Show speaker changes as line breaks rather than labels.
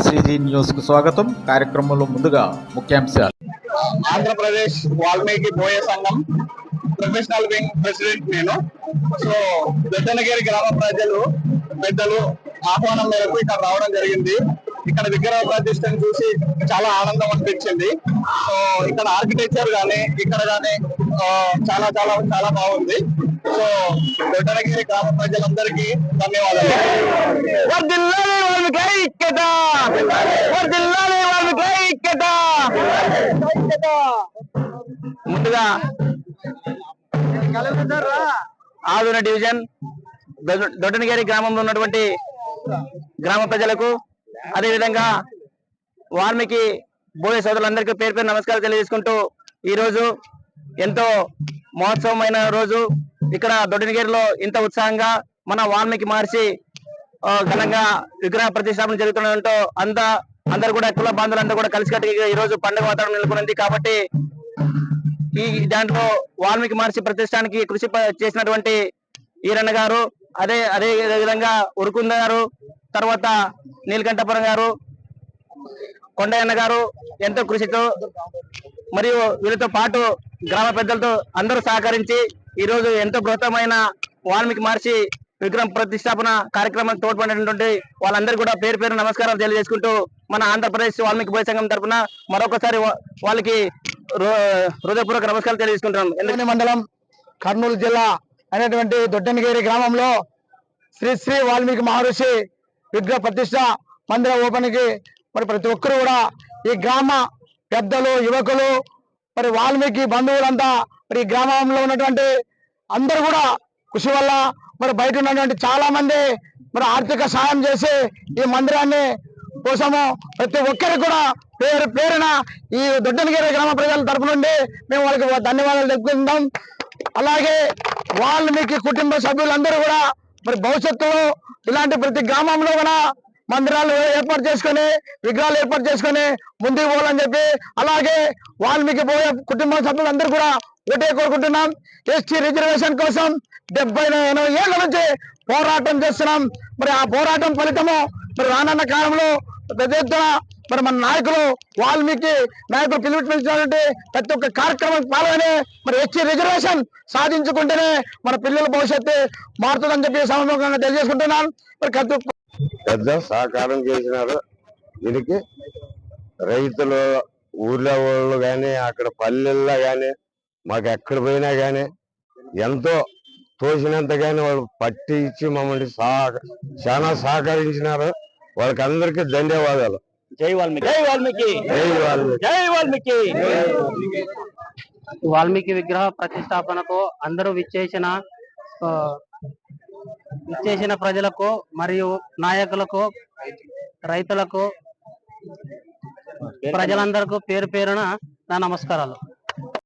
RCG న్యూస్కు స్వాగతం. కార్యక్రమంలో ముందుగా ముఖ్యాంశాలు.
ఆంధ్రప్రదేశ్ వాల్మీకి బోయ సంఘం ప్రొఫెషనల్ వింగ్ ప్రెసిడెంట్ నేను. సో దొడ్డనగిరి గ్రామ ప్రజలు పెద్దలు ఆహ్వానం మేరకు ఇక్కడ రావడం జరిగింది. ఇక్కడ విగ్రహ ప్రతిష్టను చూసి చాలా ఆనందం అనిపించింది. సో ఇక్కడ ఆర్కిటెక్చర్ గానీ ఇక్కడ గానీ ఆ, చాలా చాలా చాలా బాగుంది. సో దొడ్డనగిరి గ్రామ ప్రజలందరికీ ధన్యవాదాలు. ఐక్యత! ఐక్యత! ముందుగా ఆదున డివిజన్ దొడ్డనగిరి గ్రామంలో ఉన్నటువంటి గ్రామ ప్రజలకు అదే విధంగా వాల్మీకి బోయ సోదరులందరికీ పేరు పేరు నమస్కారం తెలియజేసుకుంటూ ఈ రోజు ఎంతో మహోత్సవమైన రోజు ఇక్కడ దొడ్డనగిరిలో ఇంత ఉత్సాహంగా మన వాల్మీకి మహర్షి ఘనంగా విగ్రహ ప్రతిష్టాపన జరుగుతుండటంతో అంతా అందరు కూడా కుల బాంధవులందరూ కూడా కలిసికట్టుగా ఈ రోజు పండుగ వాతావరణం నెలకొంది. కాబట్టి ఈ దాంట్లో వాల్మీకి మహర్షి ప్రతిష్టానికి కృషి చేసినటువంటి ఈరన్న గారు అదే అదే విధంగా ఉరుకుంద గారు తర్వాత నీలకంఠపురం గారు కొండయ్యన్న గారు ఎంతో కృషితో మరియు వీళ్ళతో పాటు గ్రామ పెద్దలతో అందరూ సహకరించి ఈ రోజు ఎంతో బృహత్తమైన వాల్మీకి మహర్షి విగ్రహం ప్రతిష్టాపన కార్యక్రమానికి తోడ్పడినటువంటి వాళ్ళందరూ కూడా పేరు పేరు నమస్కారాలు తెలియజేసుకుంటూ మన ఆంధ్రప్రదేశ్ వాల్మీకి బోయ సంఘం తరఫున మరొకసారి వాళ్ళకి హృదయపూర్వక నమస్కారాలు తెలియజేసుకుంటున్నాం. ఎందుకంటే మండలం కర్నూలు జిల్లా అనేటువంటి దొడ్డనగిరి గ్రామంలో శ్రీ శ్రీ వాల్మీకి మహర్షి విగ్రహ ప్రతిష్ట మందిర ఓపెన్కి మరి ప్రతి ఒక్కరు కూడా ఈ గ్రామ పెద్దలు యువకులు మరి వాల్మీకి బంధువులంతా మరి గ్రామంలో ఉన్నటువంటి అందరూ కూడా కృషి వల్ల మరి బయట ఉన్నటువంటి చాలా మంది మరి ఆర్థిక సాయం చేసి ఈ మందిరాన్ని కోసము ప్రతి ఒక్కరికి కూడా పేరు పేరున ఈ దొడ్డనగిరి గ్రామ ప్రజల తరపు నుండి మేము వాళ్ళకి ధన్యవాదాలు తెలుపుకుందాం. అలాగే వాల్మీకి కుటుంబ సభ్యులందరూ కూడా మరి భవిష్యత్తులో ఇలాంటి ప్రతి గ్రామంలో కూడా మందిరాలు ఏర్పాటు చేసుకొని విగ్రహాలు ఏర్పాటు చేసుకొని ముందుకు పోవాలని చెప్పి అలాగే వాల్మీకి పోయే కుటుంబ సభ్యులందరూ కూడా ఒకటే కోరుకుంటున్నాం. ఎస్టీ రిజర్వేషన్ కోసం డెబ్బై ఎనభై ఏళ్ళ నుంచి పోరాటం చేస్తున్నాం. మరి ఆ పోరాటం ఫలితము మరి రానున్న కాలంలో పెద్ద ఎత్తున మరి మన నాయకులు వాల్మీకి నాయకులు పిలుపునిచ్చినటువంటి ప్రతి ఒక్క కార్యక్రమం పాల్గొని మరి ఎస్టీ రిజర్వేషన్ సాధించుకుంటేనే మన పిల్లల భవిష్యత్తు మారుతుందని చెప్పి సమయంగా తెలియజేసుకుంటున్నాను మరి ప్రతి
పెద్ద సహకారం చేసినారు. దీనికి రైతులు ఊర్లో వాళ్ళు కానీ అక్కడ పల్లెల్లో కానీ మాకు ఎక్కడ పోయినా కానీ ఎంతో తోసినంత కానీ వాళ్ళు పట్టి ఇచ్చి మమ్మల్ని చాలా సహకరించినారు. వాళ్ళకి అందరికీ ధన్యవాదాలు.
జై వాల్మీకి. జై వాల్మీకి.
జై
వాల్మీకి.
వాల్మీకి. విగ్రహ ప్రతిష్టాపనకు అందరూ విచ్చేసిన విచ్చేసిన ప్రజలకు మరియు నాయకులకు రైతులకు ప్రజలందరకు పేరు పేరున నా నమస్కారాలు.